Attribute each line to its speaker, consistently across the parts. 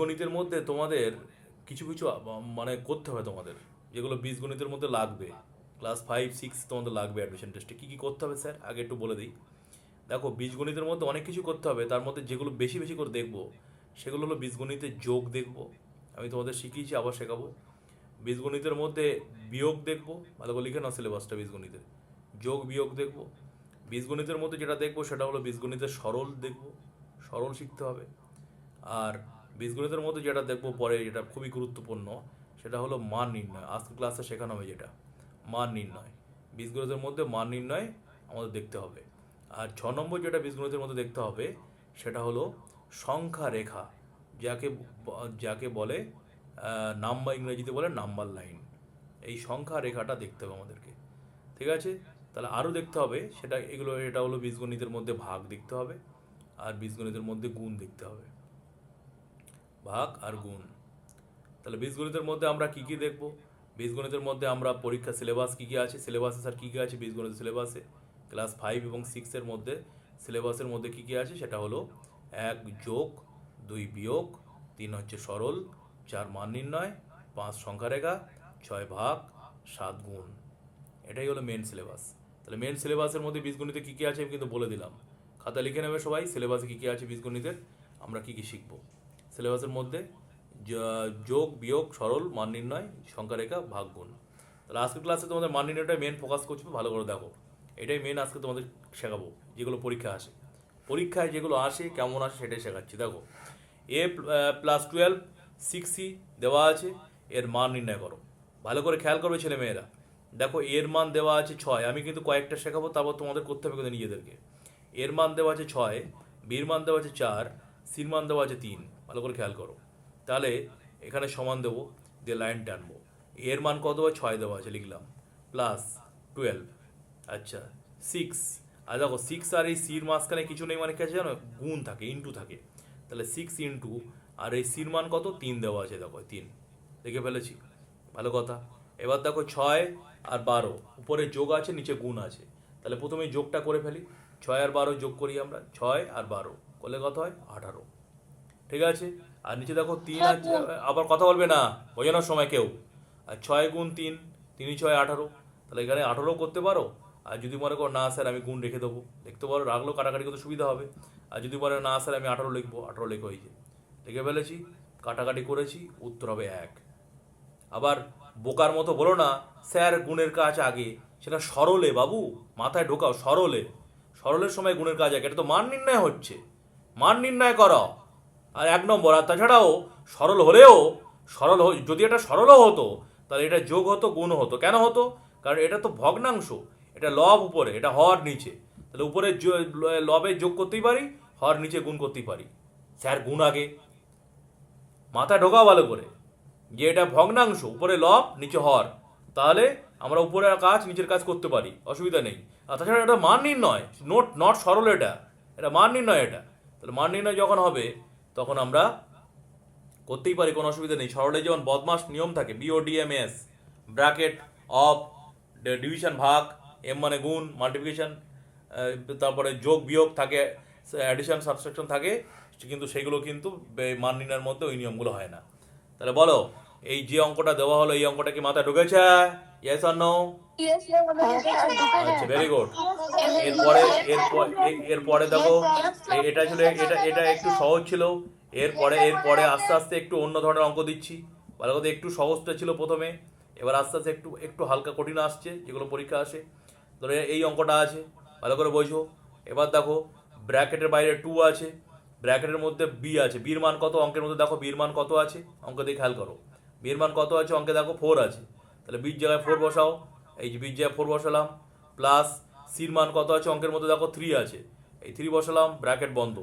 Speaker 1: বীজগণিতের মধ্যে তোমাদের কিছু কিছু মানে করতে হবে তোমাদের। যেগুলো বীজগণিতের মধ্যে লাগবে। ক্লাস ফাইভ সিক্স তোমাদের লাগবে অ্যাডমিশন টেস্টে কী কী করতে হবে স্যার? আগে একটু বলে দিই। দেখো, বীজগণিতের মধ্যে অনেক কিছু করতে হবে। তার মধ্যে যেগুলো বেশি বেশি করে দেখব, সেগুলো হলো বীজগণিতের যোগ দেখব। আমি তোমাদের শিখিয়েছি, আবার শেখাবো। বীজগণিতের মধ্যে বিয়োগ দেখব। ভালো করে লিখে নাও সিলেবাসটা বীজগণিতের যোগ, বিয়োগ দেখব। বীজগণিতের মধ্যে যেটা দেখব, সেটা হলো বীজগণিতের সরল দেখব। সরল শিখতে হবে। আর বীজগণিতের মধ্যে যেটা দেখব পরে যেটা খুবই গুরুত্বপূর্ণ, সেটা হলো মান নির্ণয়। আজকে ক্লাসে শেখানো হবে যেটা মান নির্ণয়। বীজগণিতের মধ্যে মান নির্ণয় আমাদের দেখতে হবে। আর ছ নম্বর যেটা বীজগণিতের মধ্যে দেখতে হবে, সেটা হলো সংখ্যা রেখা, যাকে যাকে বলে নাম্বার ইংরেজিতে বলে নাম্বার লাইন। এই সংখ্যা রেখাটা দেখতে হবে আমাদেরকে। ঠিক আছে? তাহলে আরও দেখতে হবে, সেটা এগুলো, এটা হলো বীজগণিতের মধ্যে ভাগ দেখতে হবে, আর বীজগণিতের মধ্যে গুণ দেখতে হবে। ভাগ আর গুণ। তাহলে বীজগণিতের মধ্যে আমরা কি কি দেখব? বীজগণিতের মধ্যে আমরা পরীক্ষা সিলেবাস কি কি আছে? সিলেবাসে স্যার কি কি আছে বীজগণিত সিলেবাসে ক্লাস ফাইভ এবং সিক্সের মধ্যে সিলেবাসের মধ্যে কি কি আছে? সেটা হলো এক যোগ দুই বিয়োগ, তিন হচ্ছে সরল, চার মান নির্ণয়, পাঁচ সংখ্যা রেখা ছয় ভাগ, সাত গুণ। এটাই হলো মেন সিলেবাস তাহলে মেন সিলেবাসের মধ্যে বীজগণিতে কী কী আছে আমি কিন্তু বলে দিলাম। খাতা লিখে নেবে সবাই সিলেবাসে কী কী আছে বীজগণিতের আমরা কী কী শিখব? সিলেবাসের মধ্যে যোগ, বিয়োগ, সরল, মান নির্ণয় সংখ্যা রেখা ভাগ গুণ তাহলে আজকের ক্লাসে তোমাদের মান নির্ণয়টা মেন ফোকাস করছে, ভালো করে দেখো। এটাই মেন আজকে তোমাদের শেখাবো, যেগুলো পরীক্ষা আসে। পরীক্ষায় যেগুলো আসে, কেমন আসে সেটাই শেখাচ্ছি। দেখো A plus twelve six C দেওয়া আছে, এর মান নির্ণয় করো। ভালো করে খেয়াল করবে ছেলে মেয়েরা দেখো, এর মান দেওয়া আছে ছয়, আমি কিন্তু কয়েকটা শেখাবো, তারপর তোমাদের করতে হবে কিন্তু নিজেদেরকে। এর মান দেওয়া আছে ছয় বির মান দেওয়া আছে চার সির মান দেওয়া আছে তিন। ভালো করে খেয়াল করো। তাহলে এখানে সমান দেবো, দিয়ে লাইন টানবো। এর মান কত হয় ছয় দেওয়া আছে, লিখলাম। প্লাস টুয়েলভ আচ্ছা সিক্স আর দেখো সিক্স আর এই সির মাঝখানে কিছু নেই মানে কি আছে জানো? গুণ থাকে ইন্টু থাকে। তাহলে সিক্স ইন্টু আর এই সির মান কত? তিন দেওয়া আছে, দেখো, তিন। দেখে ফেলেছি? ভালো কথা। এবার দেখো, ছয় আর বারো। উপরে যোগ আছে, নিচে গুণ আছে। তাহলে প্রথমে যোগটা করে ফেলি। ছয় আর বারো যোগ করি আমরা। ছয় আর বারো। করলে কত হয়? আঠারো। ঠিক আছে? আর নিচে দেখো তিন আবার কথা বলবে না বোঝানোর সময় কেউ। আর ছয় গুণ তিন তিনই ছয় আঠারো। তাহলে এখানে আঠারো করতে পারো? আর যদি মনে করো না স্যার আমি গুণ রেখে দেবো। দেখতে পারো রাখলেও কাটাকাটি করতে সুবিধা হবে। আর যদি বলে না স্যার আমি আঠারো লিখব আঠারো লেখা হয়েছে। লিখে ফেলেছি কাটাকাটি করেছি উত্তর হবে এক। আবার বোকার মতো বলো না স্যার গুণের কাজ আগে। সেটা সরলে বাবু মাথায় ঢোকাও সরলে। সরলের সময় গুণের কাজ আগে। এটা তো মান নির্ণয় হচ্ছে। মান নির্ণয় করো। আর এক নম্বর, আর তাছাড়াও সরল হলেও সরল যদি এটা সরলও হতো, তাহলে এটা যোগ হতো, গুণ হতো। কেন হতো? কারণ এটা তো ভগ্নাংশ, এটা লব উপরে, এটা হর নিচে। তাহলে উপরে লবে যোগ করতেই পারি, হর নিচে গুণ করতেই পারি। স্যার, গুণ আগে। মাথায় ঢোকাও ভালো করে। যে এটা ভগ্নাংশ, উপরে লব, নিচে হর, তাহলে আমরা উপরের কাজ, নিচের কাজ করতে পারি, অসুবিধা নেই। আর তাছাড়া এটা মান নির্ণয়, নোট, নট সরল এটা। এটা মান নির্ণয় এটা। তাহলে মান নির্ণয় যখন হবে তখন আমরা করতেই পারি, কোনো অসুবিধা নেই। সরলে যেমন বদমাস নিয়ম থাকে বিওডিএমএস ব্র্যাকেট অফ ডিভিশন ভাগ এম মানে গুণ, মাল্টিপ্লিকেশন তারপরে যোগ, বিয়োগ থাকে, অ্যাডিশন, সাবস্ট্রাকশন থাকে, কিন্তু সেগুলো কিন্তু মান নির্ণয়ের মধ্যে ওই নিয়মগুলো হয় না। তাহলে বলো এই যে অঙ্কটা দেওয়া হলো এই অঙ্কটা কি মাথায় ঢুকেছে? ইয়েস আর নো আচ্ছা ভেরি গুড এরপরে এরপর এরপরে দেখো এ- এটা ছিল এটা এটা একটু সহজ ছিল। এরপরে এরপরে আস্তে আস্তে একটু অন্য ধরনের অঙ্ক দিচ্ছি। ভালো কথা একটু সহজটা ছিল প্রথমে। এবার আস্তে আস্তে একটু একটু হালকা কঠিন আসছে যেগুলো পরীক্ষা আসে। ধরো এই অঙ্কটা আছে ভালো করে বোঝো। এবার দেখো ব্র্যাকেটের বাইরে টু আছে। ব্র্যাকেটের মধ্যে বি আছে। বির মান কত? অঙ্কের মধ্যে দেখো বির মান কত আছে? অঙ্ক দিয়ে খেয়াল করো। বির মান কত আছে? অঙ্কে দেখো ফোর আছে। তাহলে বির জায়গায় ফোর বসাও। এই যে বির জায়গায় ফোর বসালাম। প্লাস সির মান কত আছে? অঙ্কের মধ্যে দেখো থ্রি আছে। এই থ্রি বসালাম ব্র্যাকেট বন্ধ।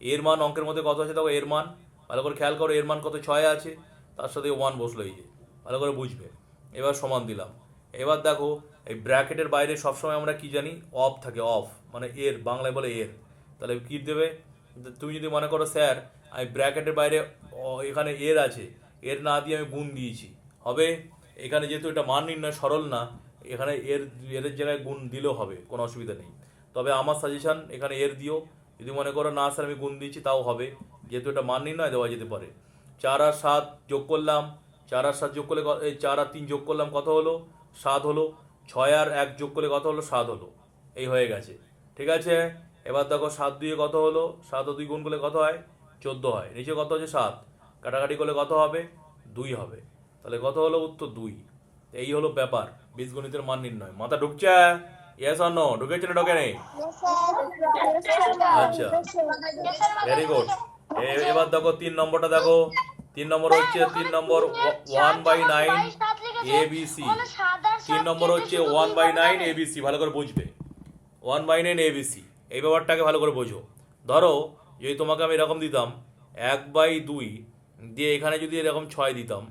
Speaker 1: এর মান অঙ্কের মধ্যে কত আছে? দেখো এর মান। ভালো করে খেয়াল করো, এর মান কত? ছয় আছে। তার সাথে ওয়ান বসল এই যে। ভালো করে বুঝবে। এবার সমান দিলাম। এবার দেখো, এই ব্র্যাকেটের বাইরে সবসময় আমরা কি জানি? অফ থাকে অফ মানে এর, বাংলায় বলে এর। তাহলে কী দেবে? তুমি যদি মনে করো, স্যার, আমি ব্র্যাকেটের বাইরে এখানে এর আছে। এর না দিয়ে আমি গুণ দিয়েছি। হবে, এখানে যেহেতু এটা মান নির্ণয় সরল না, এখানে এর এর জায়গায় গুণ দিলেও হবে, কোনো অসুবিধা নেই। তবে আমার সাজেশান এখানে এর দিও। যদি মনে করো না স্যার আমি গুণ দিয়েছি, তাও হবে। যেহেতু এটা মান নির্ণয় দেওয়া যেতে পারে। চার আর সাত যোগ করলাম, চার আর সাত যোগ করলে চার আর তিন যোগ করলাম কত হলো? সাত হলো। ছয় আর এক যোগ করলে কত হলো? সাত হলো। এই হয়ে গেছে। ঠিক আছে? এবার দেখো সাত দুইয়ে কত হলো? সাত ও দুই গুণ করলে কত হয়? চোদ্দ হয়। নিচে কত হচ্ছে? সাত। কাটাকাটি করলে কত হবে? দুই হবে। তাহলে কত হলো উত্তর দুই। এই হলো ব্যাপার। বীজগণিতের মান নির্ণয়। মাথা ঢুকছে? ইয়েস অর নো ঢুকেছে না ঢোকে নেই আচ্ছা ভেরি গুড এবার দেখো তিন নম্বরটা দেখো। তিন নম্বর হচ্ছে তিন নম্বর one by nine A B C তিন নম্বর হচ্ছে one by nine A B C ভালো করে বুঝবে। One by nine A B C এই ব্যাপারটাকে ভালো করে বোঝো। ধরো, যদি তোমাকে আমি এরকম দিতাম, এক বাই দুই দিয়ে এখানে যদি এরকম ছয় দিতাম,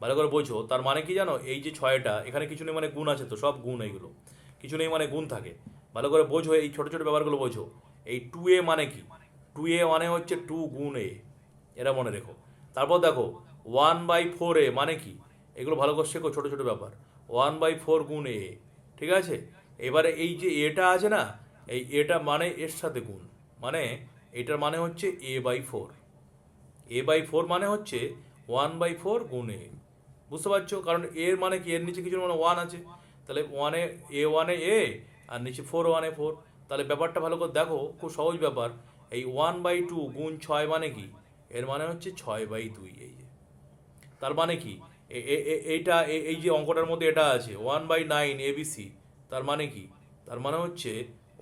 Speaker 1: ভালো করে বোঝো, তার মানে কি জানো? এই যে ছয়টা, এখানে কিছু নেই মানে গুণ আছে তো, সব গুণ এইগুলো। কিছু নেই মানে গুণ থাকে। ভালো করে বোঝো, এই ছোটো ছোটো ব্যাপারগুলো বোঝো। এই টু এ মানে কি? টু এ মানে হচ্ছে টু গুণ এ এরা মনে রেখো। তারপর দেখো ওয়ান বাই ফোর এ মানে কি? এগুলো ভালো করে শেখো, ছোটো ছোটো ব্যাপার। ওয়ান বাই ফোর গুণ এ ঠিক আছে? এবারে এই যে এটা আছে না, এই এটা মানে এর সাথে গুণ। মানে এটার মানে হচ্ছে A by four A by four মানে হচ্ছে ওয়ান বাই ফোর গুণ। এ বুঝতে পারছ? কারণ এর মানে কি? এর নিচে কিছু মানে ওয়ান আছে। তাহলে ওয়ানে এ ওয়ানে এ আর নিচে ফোর ওয়ানে ফোর তাহলে ব্যাপারটা ভালো করে দেখো, খুব সহজ ব্যাপার। এই ওয়ান বাই টু গুণ ছয় মানে কি? এর মানে হচ্ছে ছয় বাই দুই, এই যে। তার মানে কি? এইটা এই যে অঙ্কটার মধ্যে এটা আছে। ওয়ান বাই নাইন এবিসি তার মানে কি? তার মানে হচ্ছে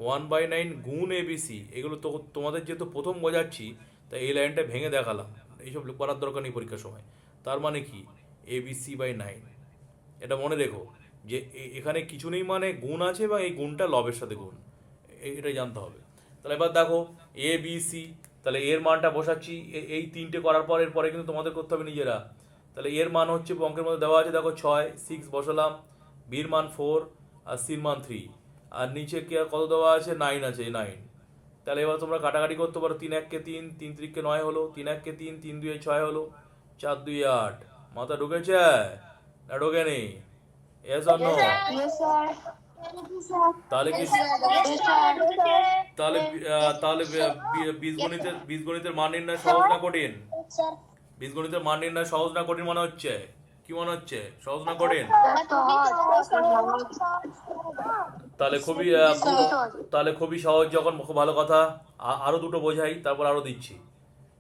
Speaker 1: ওয়ান বাই নাইন গুণ এবিসি এগুলো তো তোমাদের যেহেতু প্রথম বোঝাচ্ছি, তাই এই লাইনটা ভেঙে দেখালাম। এইসব করার দরকার নেই পরীক্ষার সময়। তার মানে কি? A B C by nine এটা মনে রেখো যে এখানে কিছু নেই মানে গুণ আছে এবং এই গুণটা লবের সাথে গুণ। এটাই জানতে হবে। তাহলে এবার দেখো এ বি সি তাহলে এর মানটা বসাচ্ছি। এই তিনটে করার পর এরপরে কিন্তু তোমাদের করতে হবে নিজেরা। তাহলে এর মান হচ্ছে অঙ্কের মধ্যে দেওয়া আছে, দেখো ছয় সিক্স বসালাম। বির মান ফোর আর সির মান থ্রি আর নিচে কি আর কত দেওয়া আছে? নাইন আছে নাইন তাহলে এবার তোমরা কাটাকাটি করতে পারো। তিন এককে তিন তিন ত্রিককে নয় হলো। তিন এককে তিন তিন দুয়ে ছয় হলো। চার দুই আট। মাথা ঢুকেছে? না ঢোকেনি? এস অন্য তাহলে কি তাহলে তাহলে বীজগণিতের বীজগণিতের মান নির্ণয় সহজ না কঠিন? বীজগণিতের মান নির্ণয় সহজ না কঠিন মনে হচ্ছে? কি মনে হচ্ছে? সহজ না কঠিন? তাহলে খুবই তাহলে খুবই সহজ যখন খুব ভালো কথা। আ- আরও দুটো বোঝাই তারপর আরও দিচ্ছি।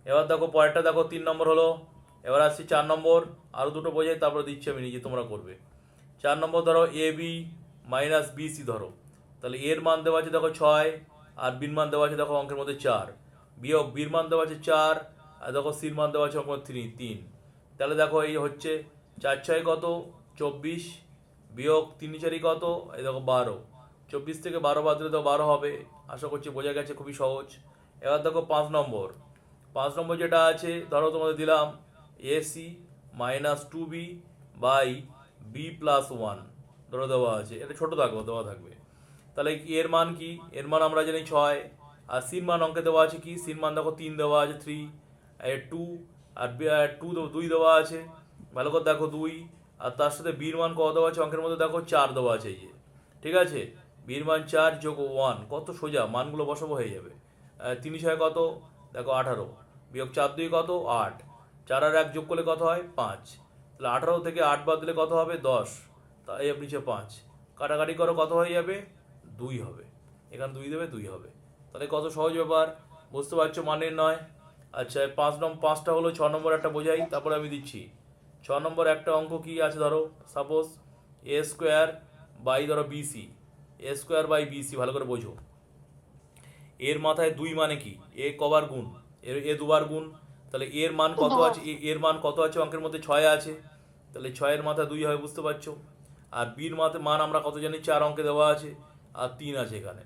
Speaker 1: এবার দেখো পরেরটা দেখো তিন নম্বর হলো। এবার আসছি চার নম্বর আরও দুটো বোঝাই তারপর দিচ্ছি আমি নিজে তোমরা করবে। চার নম্বর ধরো A B minus B C ধরো। তাহলে এর মান দেওয়া আছে দেখো ছয় আর বির মান দেওয়া আছে দেখো অঙ্কের মধ্যে চার। বিয়োগ বির মান দেওয়া আছে চার আর দেখো সির মান দেওয়া আছে অঙ্কের তিন তিন। তাহলে দেখো এই হচ্ছে চার ছয় কত? চব্বিশ। বিয়োগ তিন চারি কত? এই দেখো বারো। চব্বিশ থেকে বারো বাদ দিলে তো বারো হবে। আশা করছি বোঝা গেছে খুবই সহজ। এবার দেখো পাঁচ নম্বর। পাঁচ নম্বর যেটা আছে, ধরো তোমাদের দিলাম AC minus two B by B plus one ধরো দেওয়া আছে। এটা ছোটো থাকবে, দেওয়া থাকবে। তাহলে এর মান কি? এর মান আমরা জানি ছয়। আর সিন মান অঙ্কে দেওয়া আছে কি? সিন মান দেখো তিন দেওয়া আছে থ্রি টু আর টু দুই দেওয়া আছে। ভালো করে দেখো দুই। আর তার সাথে বীর মান কত দেওয়া আছে? অঙ্কের মধ্যে দেখো চার দেওয়া আছে যে। ঠিক আছে? বীর মান চার যোগ ওয়ান কত সোজা? মানগুলো বসাবো হয়ে যাবে। তিন ছয় কত? দেখো আঠারো। বিয়োগ চার দুই কত? আট। চার আর এক যোগ করলে কত হয়? পাঁচ। তাহলে আঠারো থেকে আট বাদ দিলে কত হবে? দশ। তাই আপনি নিচে পাঁচ। কাটাকাটি করো, কত হয়ে যাবে? দুই হবে। এখানে দুই দেবে, দুই হবে। তাহলে কত সহজ ব্যাপার? বুঝতে পারছ মানের নয় আচ্ছা পাঁচ নম্বর পাঁচটা হলো ছ নম্বর একটা বোঝাই, তারপরে আমি দিচ্ছি। ছ নম্বর একটা অঙ্ক কি আছে ধরো? সাপোজ এ স্কোয়ার বাই ধরো BC A square by BC ভালো করে বোঝো। এর মাথায় দুই মানে কি? এ কবার গুণ। এর এ দুবার গুণ। তাহলে এর মান কত আছে? এ- এর মান কত আছে অঙ্কের মধ্যে? ছয় আছে। তাহলে ছয়ের মাথা দুই হয় বুঝতে পারছ? আর বির মাথা মান আমরা কত জানি? চার অঙ্কে দেওয়া আছে। আর তিন আছে এখানে।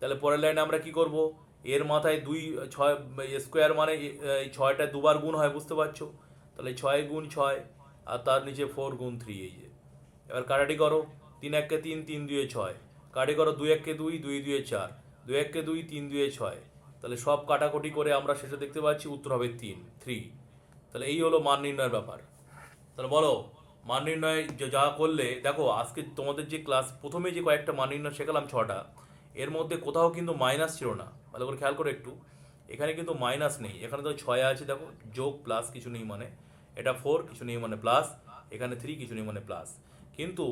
Speaker 1: তাহলে পরের লাইনে আমরা কি করব? এর মাথায় দুই ছয় স্কোয়ার মানে এই ছয়টা দুবার গুণ হয় বুঝতে পারছ? তাহলে ছয় গুণ ছয় আর তার নিচে ফোর গুণ থ্রি এই যে। এবার কাটাটি করো। তিন এককে তিন তিন দুয়ে ছয়। কাটি করো দুই এককে দুই দুই দুয়ে চার। দুই এককে দুই, তিন দুয়ে ছয়। তাহলে সব কাটাকুটি করে আমরা শেষে দেখতে পাচ্ছি উত্তর হবে তিন থ্রি তাহলে এই হলো মান নির্ণয়ের ব্যাপার। তাহলে বলো, মান নির্ণয় যা করলে, দেখো, আজকে তোমাদের যে ক্লাস প্রথমে যে কয়েকটা মান নির্ণয় শেখালাম ছটা, এর মধ্যে কোথাও কিন্তু মাইনাস ছিল না। ভালো করে খেয়াল করো একটু। এখানে কিন্তু মাইনাস নেই। এখানে তো ছয় আছে, দেখো, যোগ প্লাস কিছু নেই মানে। এটা ফোর কিছু নেই মানে প্লাস এখানে থ্রি কিছু নেই মানে প্লাস কিন্তু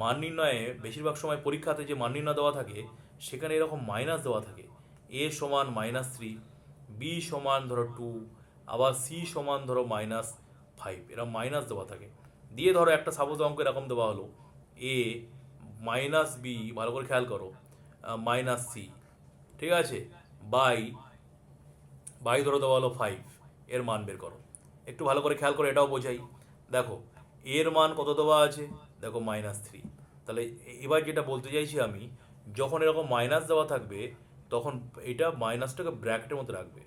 Speaker 1: মান নির্ণয়ে বেশিরভাগ সময় পরীক্ষাতে যে মান নির্ণয় দেওয়া থাকে, সেখানে এরকম মাইনাস দেওয়া থাকে। এ সমান মাইনাস থ্রি বি সমান ধরো টু আবার সি সমান ধরো মাইনাস ফাইভ এরকম মাইনাস দেওয়া থাকে। দিয়ে ধরো একটা সাপোজ অঙ্ক এরকম দেওয়া হলো এ মাইনাস বি ভালো করে খেয়াল করো মাইনাস সি ঠিক আছে? বাই বাই ধরো দেওয়া হলো ফাইভ এর মান বের করো। একটু ভালো করে খেয়াল করো এটাও বোঝাই। দেখো এর মান কত দেওয়া আছে? দেখো মাইনাস থ্রি তাহলে এবার যেটা বলতে চাইছি আমি, যখন এরকম মাইনাস দেওয়া থাকবে, তখন এটা মাইনাসটাকে ব্র্যাকেটের মধ্যে রাখবে।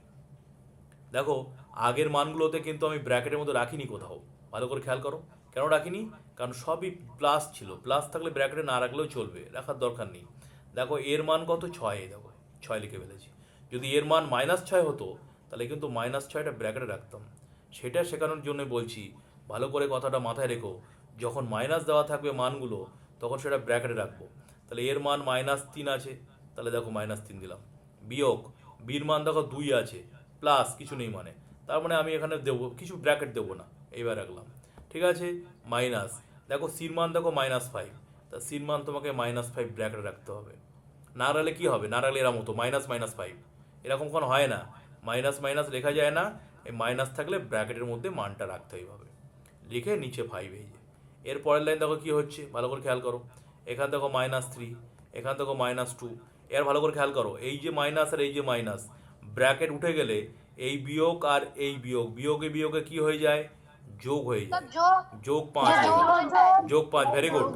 Speaker 1: দেখো, আগের মানগুলোতে কিন্তু আমি ব্র্যাকেটের মধ্যে রাখিনি কোথাও। ভালো করে খেয়াল করো। কেন রাখিনি? কারণ সবই প্লাস ছিল। প্লাস থাকলে ব্র্যাকেটে না রাখলেও চলবে। রাখার দরকার নেই। দেখো, এর মান কত? ছয় দেখো। ছয় লিখে ফেলেছি। যদি এর মান মাইনাস ছয় হতো, তাহলে কিন্তু মাইনাস ছয়টা ব্র্যাকেটে রাখতাম। সেটা শেখানোর জন্য বলছি, ভালো করে কথাটা মাথায় রেখো। যখন মাইনাস দেওয়া থাকবে মানগুলো, তখন সেটা ব্র্যাকেটে রাখব। তাহলে এর মান মাইনাস তিন আছে, তাহলে দেখো মাইনাস তিন দিলাম। বিয়োগ, বির মান দেখো দুই আছে প্লাস কিছু নেই মানে। তার মানে আমি এখানে দেবো, কিছু ব্র্যাকেট দেবো না, এইবার রাখলাম। ঠিক আছে? মাইনাস দেখো সির মান দেখো মাইনাস ফাইভ তা সির মান তোমাকে মাইনাস ফাইভ ব্র্যাকেটে রাখতে হবে। না রাখলে কী হবে? না রাখলে এরকম মতো মাইনাস মাইনাস ফাইভ এরকম কোনো হয় না। মাইনাস মাইনাস লেখা যায় না। এই মাইনাস থাকলে ব্র্যাকেটের মধ্যে মানটা রাখতে হবে লিখে নিচে ফাইভ এই যে। এর পরের লাইন দেখো কি হচ্ছে? ভালো করে খেয়াল করো। এখান দেখো মাইনাস থ্রি এখান দেখো মাইনাস টু এর ভালো করে খেয়াল করো। এই যে মাইনাস আর এই যে মাইনাস ব্র্যাকেট উঠে গেলে এই বিয়োগ আর এই বিয়োগ বিয়োগে বিয়োগে কি হয়ে যায়? যোগ হয়ে যায়। যোগ। পাঁচ যোগ পাঁচ ভেরি গুড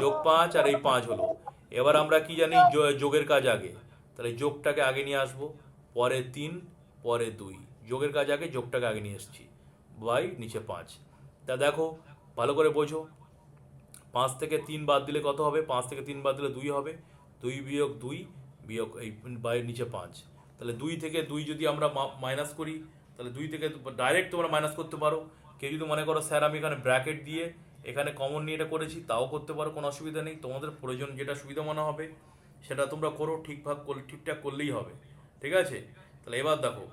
Speaker 1: যোগ পাঁচ আর এই পাঁচ হলো। এবার আমরা কি জানি যোগের কাজ আগে। তাহলে যোগটাকে আগে নিয়ে আসব। পরে তিন পরে দুই। যোগের কাজ আগে যোগটাকে আগে নিয়ে এসেছি। বাই নিচে পাঁচ। তা দেখো ভালো করে বোঝো। পাঁচ থেকে তিন বাদ দিলে কত হবে? পাঁচ থেকে তিন বাদ দিলে দুই হবে। দুই বিয়োগ দুই বিয়োগ এই বাইরের নিচে পাঁচ। তাহলে দুই থেকে দুই যদি আমরা মাইনাস করি, তাহলে দুই থেকে ডাইরেক্ট তোমরা মাইনাস করতে পারো। কেউ যদি মনে করো, স্যার, আমি এখানে ব্র্যাকেট দিয়ে এখানে কমন নিয়ে এটা করেছি, তাও করতে পারো, কোনো অসুবিধা নেই। তোমাদের প্রয়োজন যেটা সুবিধা মনে হবে, সেটা তোমরা করো করলে ঠিকঠাক করলেই হবে। ঠিক আছে? তাহলে এবার দেখো,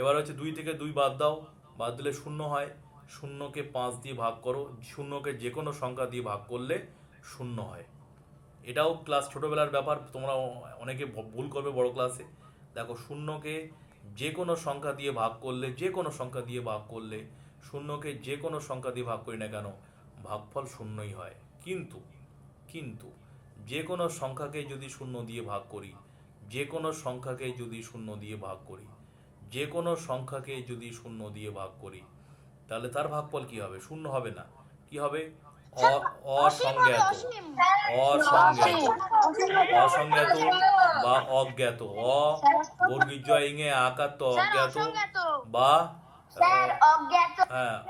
Speaker 1: এবার হচ্ছে দুই থেকে দুই বাদ দাও। বাদ দিলে শূন্য হয়। শূন্যকে পাঁচ দিয়ে ভাগ করো, শূন্যকে যে কোনো সংখ্যা দিয়ে ভাগ করলে শূন্য হয়। এটাও ক্লাস ছোটোবেলার ব্যাপার, তোমরা অনেকে ভুল করবে বড় ক্লাসে দেখো, শূন্যকে যে কোনো সংখ্যা দিয়ে ভাগ করলে, যে কোনো সংখ্যা দিয়ে ভাগ করলে, শূন্যকে যে কোনো সংখ্যা দিয়ে ভাগ করি না কেন, ভাগফল শূন্যই হয়। কিন্তু কিন্তু যে কোনো সংখ্যাকে যদি শূন্য দিয়ে ভাগ করি, যে কোনো সংখ্যাকে যদি শূন্য দিয়ে ভাগ করি, যে কোনো সংখ্যাকে যদি শূন্য দিয়ে ভাগ করি তাহলে তার ভাগফল কি হবে? শূন্য হবে না। কি হবে? অ- অসংজ্ঞাত। অসংজ্ঞাত। অসংজ্ঞাত বা অজ্ঞাত। অ বর্গীর জয় ইঙে আকার তো অজ্ঞাত। বা হ্যাঁ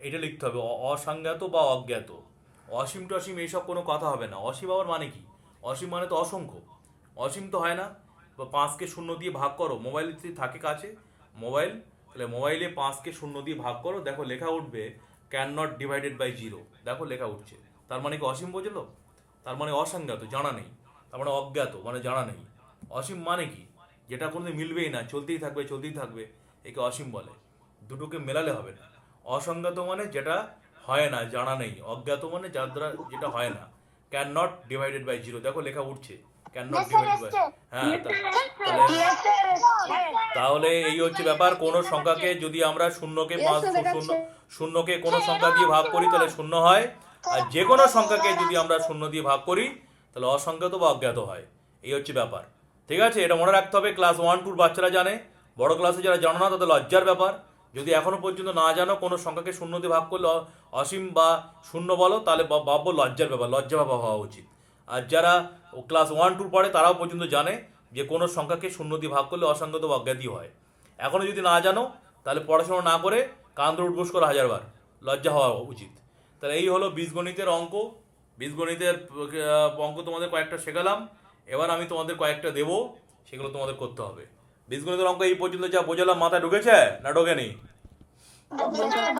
Speaker 1: এটা লিখতে হবে। অসংজ্ঞাত বা অজ্ঞাত। অসীম টসীম এইসব কোনো কথা হবে না। অসীম আবার মানে কি? অসীম মানে তো অসংখ্য। অসীম তো হয় না। বা পাঁচকে শূন্য দিয়ে ভাগ করো। মোবাইল থাকে কাছে মোবাইল তাহলে মোবাইলে পাঁচকে শূন্য দিয়ে ভাগ করো, দেখো লেখা উঠবে can not divided by zero দেখো লেখা উঠছে। তার মানে কি অসীম বোঝলো? তার মানে অসংজ্ঞাত, জানা নেই। তার মানে অজ্ঞাত মানে জানা নেই। অসীম মানে কি? যেটা কোনোদিন মিলবেই না, চলতেই থাকবে চলতেই থাকবে, একে অসীম বলে। দুটোকে মেলালে হবে না। অসংজ্ঞাত মানে যেটা হয় না, জানা নেই। অজ্ঞাত মানে যার দ্বারা যেটা হয় না। Can not divided by zero দেখো লেখা উঠছে। বাই হ্যাঁ তাহলে তাহলে এই হচ্ছে ব্যাপার কোন সংখ্যাকে যদি আমরা শূন্যকে পাঁচ শূন্য শূন্যকে কোন সংখ্যা দিয়ে ভাগ করি তাহলে শূন্য হয়। আর যে কোনো সংখ্যাকে যদি আমরা শূন্য দিয়ে ভাগ করি তাহলে অসংজ্ঞাত বা অজ্ঞাত হয়। এই হচ্ছে ব্যাপার। ঠিক আছে? এটা মনে রাখতে হবে ক্লাস ওয়ান টুর বাচ্চারা জানে। বড় ক্লাসে যারা জানো না তাদের লজ্জার ব্যাপার। যদি এখনও পর্যন্ত না জানো কোনো সংখ্যাকে শূন্য দিয়ে ভাগ করলে অসীম বা শূন্য বলো তাহলে বা- ভাববো লজ্জার ব্যাপার লজ্জা ভাবা হওয়া উচিত। আর যারা ক্লাস ওয়ান টুর পড়ে তারাও পর্যন্ত জানে যে কোনো সংখ্যাকে শূন্য দিয়ে ভাগ করলে অসংখ্যত অজ্ঞাতি হয়। এখনও যদি না জানো, তাহলে পড়াশোনা না করে কান ধরে উঠবোস করো হাজারবার। লজ্জা হওয়া উচিত। তাহলে এই হলো বীজগণিতের অঙ্ক। বীজগণিতের অঙ্ক তোমাদের কয়েকটা শেখালাম। এবার আমি তোমাদের কয়েকটা দেবো, সেগুলো তোমাদের করতে হবে। বীজগণিতের অঙ্ক এই পর্যন্ত যা বোঝালাম, মাথায় ঢুকেছে না ঢোকেনি?